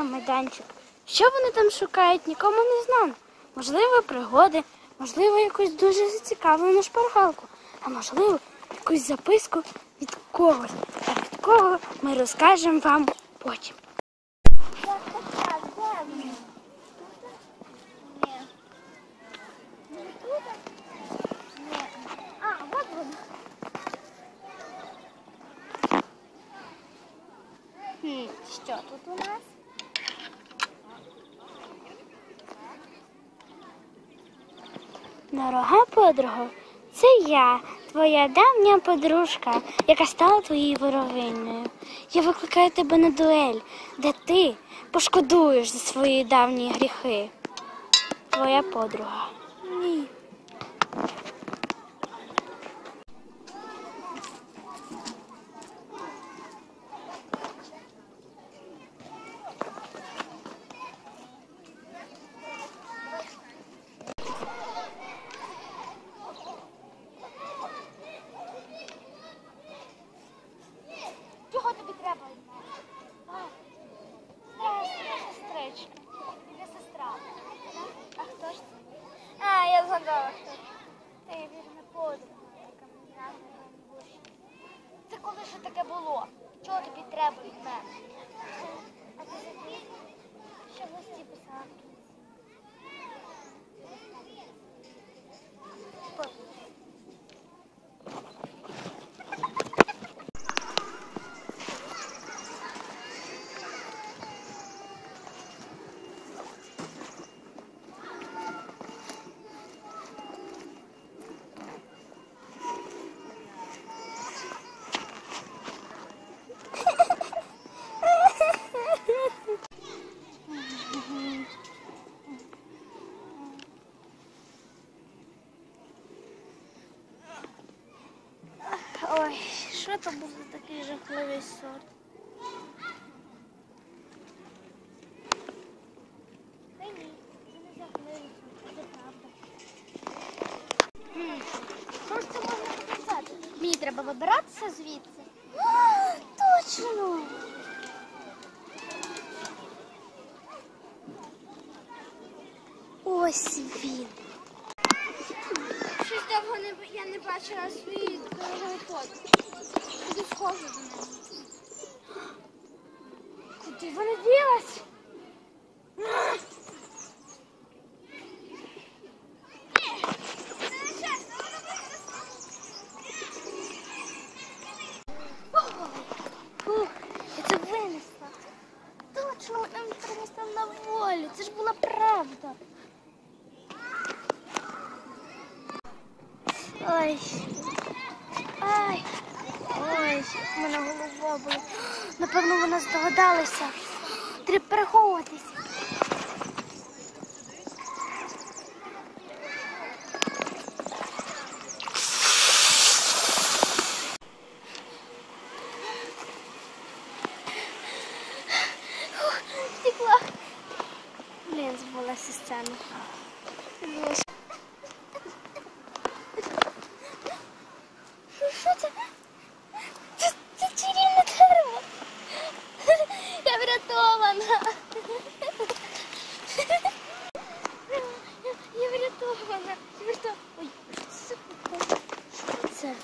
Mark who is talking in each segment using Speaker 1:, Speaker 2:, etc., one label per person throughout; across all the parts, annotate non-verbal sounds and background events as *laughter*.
Speaker 1: на майданчик. Що вони там шукають, нікому не знано. Можливо, пригоди, можливо, якусь дуже зацікавлену шпаргалку, а можливо, якусь записку від когось. А від кого ми розкажемо вам потім.
Speaker 2: Так, так, так, де вони? Ні. Не тут? Ні. А, от вони. Хм, що тут у нас?
Speaker 1: Дорога подруга, це я, твоя давня подружка, яка стала твоєю воровиною. Я викликаю тебе на дуель, де ти пошкодуєш за свої давні гріхи. Твоя подруга. Ні.
Speaker 2: Чого тобі треба від мене? А, Здравствуй, сестричка. Не сестра. А хто ж це? А, я згадала, хто. Ти вірна подруга, яка мені разом в душі. Це коли ж таке було? Чого тобі треба від мене? А ти забіг, що в листі писала в кінці? Подруга.
Speaker 1: Ой, що то був за такий жахливий сон?
Speaker 2: Та ні, це не жахливо, це правда. Що ж це можна показати? Мені треба вибиратися звідси. А, *gasps* Точно!
Speaker 1: Ось він.
Speaker 2: Щось довго не, я не бачила дорогої фото. Куди схожу до неї.
Speaker 1: Куди вона ділась?
Speaker 2: Фух, я це винесла. Точно, вона мені принесла на волю. Це ж була правда.
Speaker 1: Ой. Ай. Ой, в мене голова болить. Напевно, вона здогадалася. Треба переховуватись.
Speaker 2: Втекла.
Speaker 1: Блін, збулася сцена.
Speaker 2: Що це? Це, це чарівне дерево. Я врятована. Я врятована. Я врятована. Ой, що це за прикол? Що це?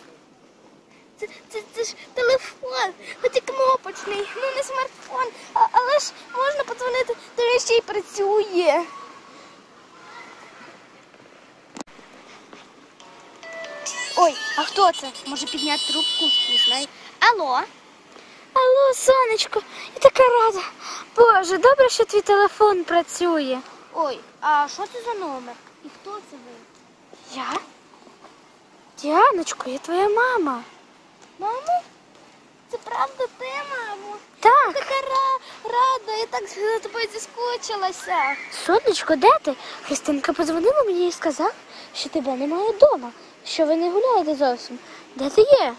Speaker 2: Це, це, це ж телефон, хоч і кнопочний, ну не смартфон, а, але ж можна подзвонити, то він ще й працює. Ой, а хто це? Може підняти трубку? Не знаю. Алло?
Speaker 1: Алло, сонечко, я така рада. Боже, добре, що твій телефон працює.
Speaker 2: Ой, а що це за номер? І хто це ви?
Speaker 1: Я? Діаночко, я твоя мама.
Speaker 2: Мамо? Це правда? Ти, мамо?
Speaker 1: Так,
Speaker 2: Така ра- рада, я так за тобою зіскучилася.
Speaker 1: сонечко, де ти? Христинка подзвонила мені і сказала, що тебе немає вдома, що ви не гуляєте зовсім. Де ти є?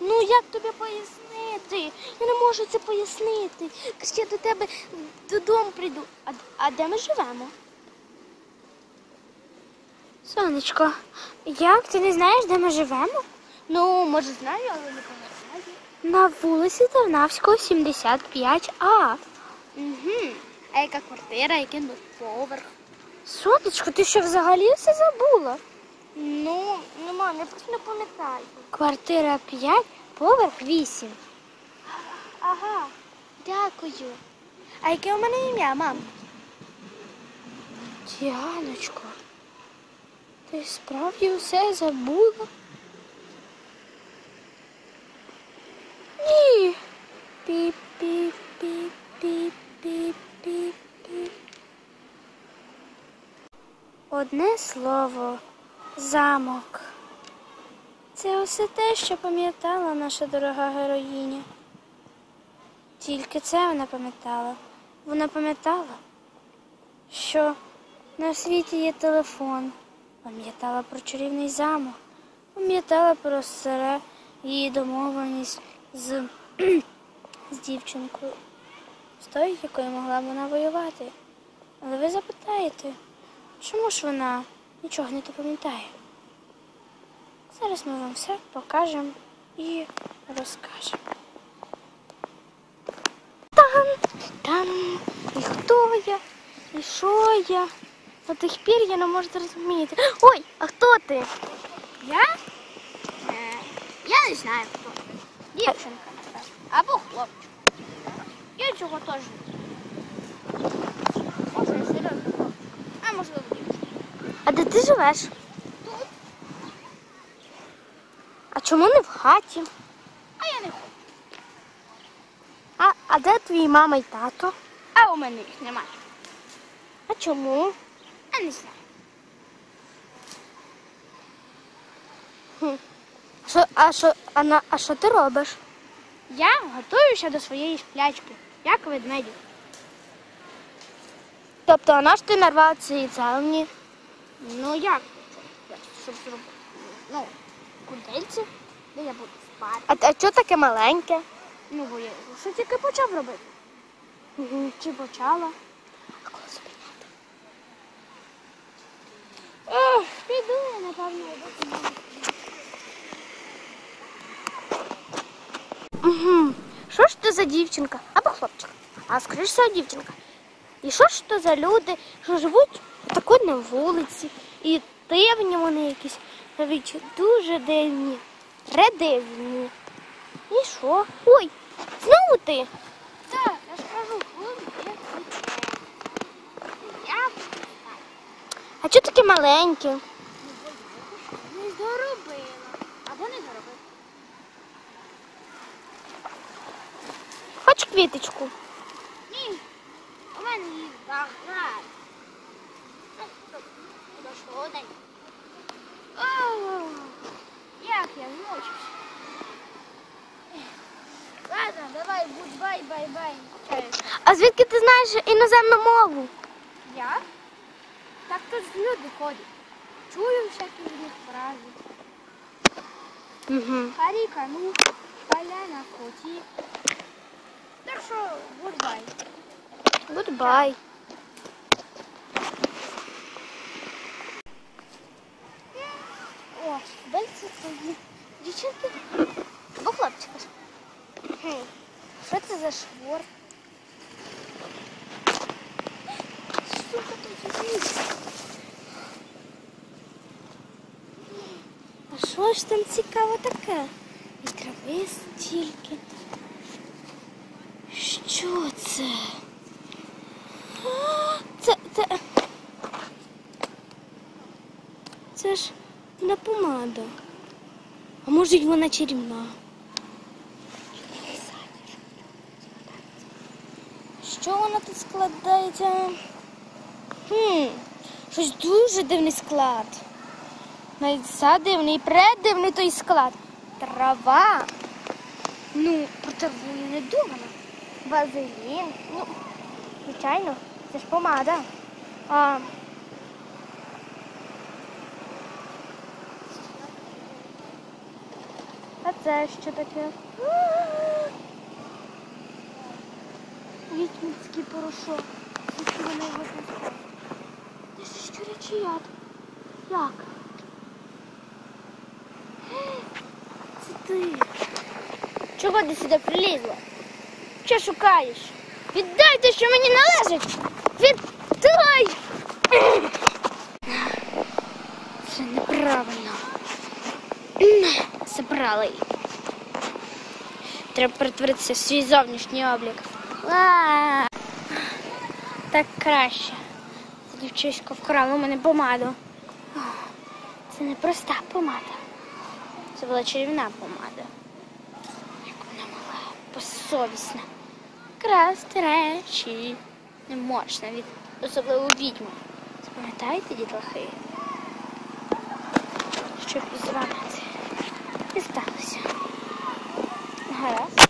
Speaker 2: Ну як тобі пояснити? Я не можу це пояснити. Я до тебе додому прийду. А, а де ми живемо?
Speaker 1: Сонечко, як ти не знаєш, де ми живемо?
Speaker 2: Ну, може, знаю, але не пам'ятаю.
Speaker 1: На вулиці Тарнавського, 75А.
Speaker 2: Угу. А яка квартира, який поверх?
Speaker 1: Сонечко, ти що взагалі все забула?
Speaker 2: Ну, ну, мам, я просто не пам'ятаю.
Speaker 1: Квартира 5, поверх 8.
Speaker 2: Ага, дякую. А яке у мене ім'я, мам?
Speaker 1: Діаночко, ти справді усе забула? Ні. Пі-пі-пі-пі-пі-пі. Одне слово замок. Це усе те, що пам'ятала наша дорога героїня. Тільки це вона пам'ятала. Вона пам'ятала, що на світі є телефон, пам'ятала про чарівний замок, пам'ятала про старе її домовленість з, *clears throat* з дівчинкою, з тою, якою могла б вона воювати. Але ви запитаєте, чому ж вона нічого не пам'ятає? Зараз ми вам все покажемо і розкажемо. Там, там, і хто я, і що я. До тих пір я не можу зрозуміти. Ой, а хто ти?
Speaker 2: Я? Е, я не знаю хто. Дівчинка. Або хлопчик. Я цього теж не знаю. Може, серйозно. А можливо.
Speaker 1: А де ти живеш?
Speaker 2: Тут.
Speaker 1: А чому не в хаті?
Speaker 2: А я не хочу.
Speaker 1: А, а де твої мама і тато?
Speaker 2: А у мене їх немає.
Speaker 1: А чому?
Speaker 2: А не знаю.
Speaker 1: Що, а, що, а, на, а що ти робиш?
Speaker 2: Я готуюся до своєї сплячки, як ведмедик.
Speaker 1: Тобто, а наш ти нарвав ці цілені?
Speaker 2: Ну як? Щоб зробити? Ну, кудельці, де я буду спати.
Speaker 1: А, а що таке маленьке?
Speaker 2: Ну, бо я що тільки почав робити.
Speaker 1: Угу.
Speaker 2: Чи почала?
Speaker 1: А коли зупиняти?
Speaker 2: Ох, піду я, напевно, йду.
Speaker 1: Угу. Що ж то за дівчинка? Або хлопчик. А скоріш всього дівчинка. І що ж то за люди, що живуть тако на вулиці, і дивні вони якісь, навіть дуже дивні, предивні. І що? Ой, знову ти?
Speaker 2: Так, я ж кажу, коли я Я
Speaker 1: А чого таке маленьке?
Speaker 2: не доробила. Або не доробила.
Speaker 1: Хоч квіточку.
Speaker 2: Ні, у мене їх багато. До що один? О, як я змучився. Ладно, давай, гудбай, бай-бай.
Speaker 1: А звідки ти знаєш іноземну мову?
Speaker 2: Я? Так тут ж люди ходять. Чую всякі від них фрази.
Speaker 1: Угу.
Speaker 2: Харіка, ну, поляна, коті. Так що, гудбай.
Speaker 1: Гудбай.
Speaker 2: О, дальше дівчинки. Або хлопчика. Хм, Що це за шворт? Що тут є?
Speaker 1: А що ж там цікаво таке? І трави стільки. Що це? А, Це, це. Це ж не помада. А може й вона чарівна? Що вона тут складається? Хм, щось дуже дивний склад. Навіть задивний, предивний той склад. Трава. Ну, про траву я не думала.
Speaker 2: Вазелін. Ну, звичайно, це ж помада. А, а це що таке?
Speaker 1: Відьмицький порошок. Звідки вони його знайшли? Це ж щурячий яд. Як? Це ти.
Speaker 2: Чого ти сюди прилізла? Що шукаєш? Віддай те, що мені належить! Віддай!
Speaker 1: Це неправильно. Забрали її. Треба перетворитися в свій зовнішній облік. Так краще. Дівчисько вкрала у мене помаду. Це не проста помада. Це була чарівна помада. Як вона мала безсовісна. Красти речі не можна від особливо відьми. Запам'ятаєте, дітлахи? Щоб із вами це не сталося. Гаразд.